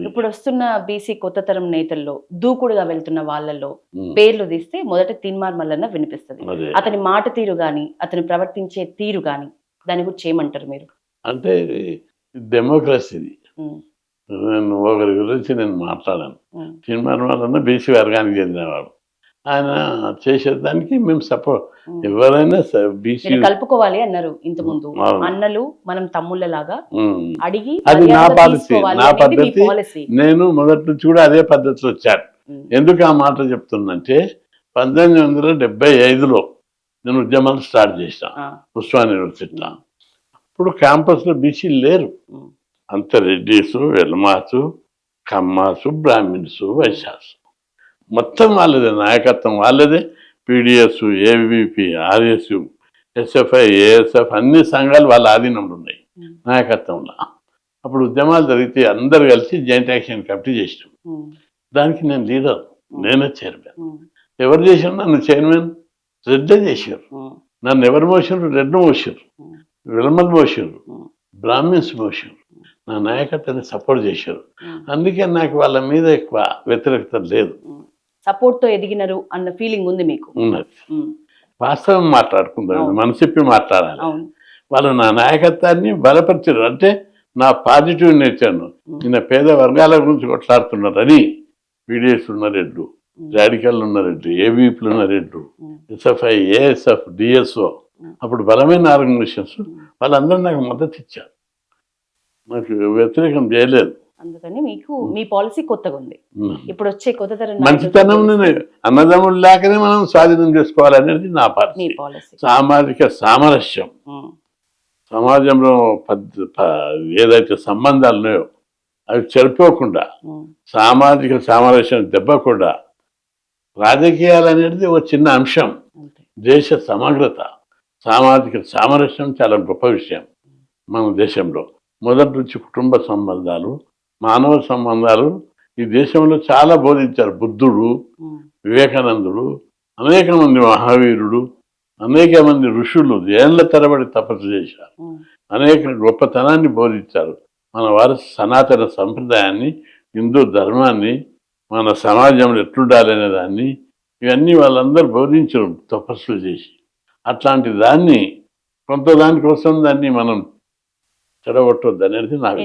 ఇప్పుడు వస్తున్న బీసీ కొత్త తరం నేతల్లో దూకుడుగా వెళ్తున్న వాళ్ళల్లో పేర్లు తీస్తే మొదట తిన్మార్ మల్లన్న వినిపిస్తుంది. అతని మాట తీరు గాని అతను ప్రవర్తించే తీరు గాని దాని గురించి ఏమంటారు మీరు? అంటే డెమోక్రసీది. ఒకరి గురించి నేను మాట్లాడాను. సినిమా వలన బీసీ వర్గానికి చెందినవాడు. ఆయన చేసేదానికి మేము. సపోర్ట్. ఎవరైనా బీసీ కలుపుకోవాలి అన్నారు ఇంత ముందు. అన్నలు మనం తమ్ముళ్ళలాగా అడిగి అది నా తీసుకోవాలి నా పద్ధతి. నేను మొదటి నుంచి కూడా అదే పద్ధతిలో వచ్చాను. ఎందుకు ఆ మాట చెప్తున్నంటే పంతొమ్మిది వందల డెబ్బై ఐదులో నేను ఉద్యమాలు స్టార్ట్ చేశాను ఆ, ఉస్మాన్ యూనివర్సిటీలో. ఇప్పుడు క్యాంపస్లో బీసీలు లేరు. అంత రెడ్డిసు వెల్మాసు కమ్మాసు బ్రాహ్మిన్స్ వైశ్యాసు మొత్తం వాళ్ళదే నాయకత్వం వాళ్ళదే. PDS AVP RS SFI ASF అన్ని సంఘాలు వాళ్ళ ఆధీనంలో ఉన్నాయి నాయకత్వంలో. అప్పుడు ఉద్యమాలు జరిగితే అందరు కలిసి జాయింట్ యాక్షన్ కమిటీ చేసినాం. దానికి నేను లీడర్ నేనే చైర్మన్. ఎవరు చేశారు నన్ను చైర్మన్ రెడ్డే చేశారు నన్ను ఎవరు మోసారు రెడ్డు మోసారు విలమలు మోసారు బ్రాహ్మిన్స్ మోసారు నా నాయకత్వాన్ని సపోర్ట్ చేశారు. అందుకే నాకు వాళ్ళ మీద ఎక్కువ వ్యతిరేకత లేదు. ఉమ్. సపోర్ట్తో ఎదిగినారు అన్న ఫీలింగ్ ఉంది మీకు. వాస్తవం మాట్లాడుకుందాం అవును. మనసిప్పి మాట్లాడాలి. వాళ్ళు నా నాయకత్వాన్ని బలపరిచారు. అంటే నా పాజిటివ్ నేచర్ను నిన్న పేద వర్గాల గురించి కొట్లాడుతున్నారని పీడిఎస్ ఉన్న రెడ్లు రాడికల్ ఉన్న రెడ్లు ఏబీపీలు ఉన్న రెడ్లు ఉమ్, ఎస్ఎఫ్ఐ ఏఎస్ఎఫ్ డిఎస్ఓ అప్పుడు బలమైన ఆర్గనైజేషన్స్ వాళ్ళందరూ నాకు మద్దతు ఇచ్చారు. నాకు వ్యతిరేకం చేయలేదు. అందుకని మీకు మీ పాలసీ కొత్తగా ఉంది. ఇప్పుడు వచ్చే కొత్త తరం మంచితనం అన్నదమ్ములు లేకనే మనం స్వాధీనం చేసుకోవాలనేది నా పాలసీ. సామాజిక సామరస్యం. సమాజంలో ఏదైతే సంబంధాలు ఉన్నాయో అవి చెడిపోకుండా సామాజిక సామరస్యం దెబ్బకుండా రాజకీయాలు అనేది ఒక చిన్న అంశం. దేశ సమగ్రత సామాజిక సామరస్యం చాలా గొప్ప విషయం. మన దేశంలో మొదటి నుంచి కుటుంబ సంబంధాలు మానవ సంబంధాలు ఈ దేశంలో చాలా బోధించారు. బుద్ధుడు వివేకానందుడు అనేక మంది మహావీరుడు అనేక మంది ఋషులు ఏళ్ళ తరబడి తపస్సు చేశారు. అనేక గొప్పతనాన్ని బోధించారు. మన వారి సనాతన సంప్రదాయాన్ని హిందూ ధర్మాన్ని మన సమాజంలో ఎట్లుండాలి అనే దాన్ని ఇవన్నీ వాళ్ళందరూ బోధించరు తపస్సులు చేసి. అట్లాంటి దాన్ని కొంత దానికోసం దాన్ని మనం చెడగొట్టొద్దు అనేది నాకు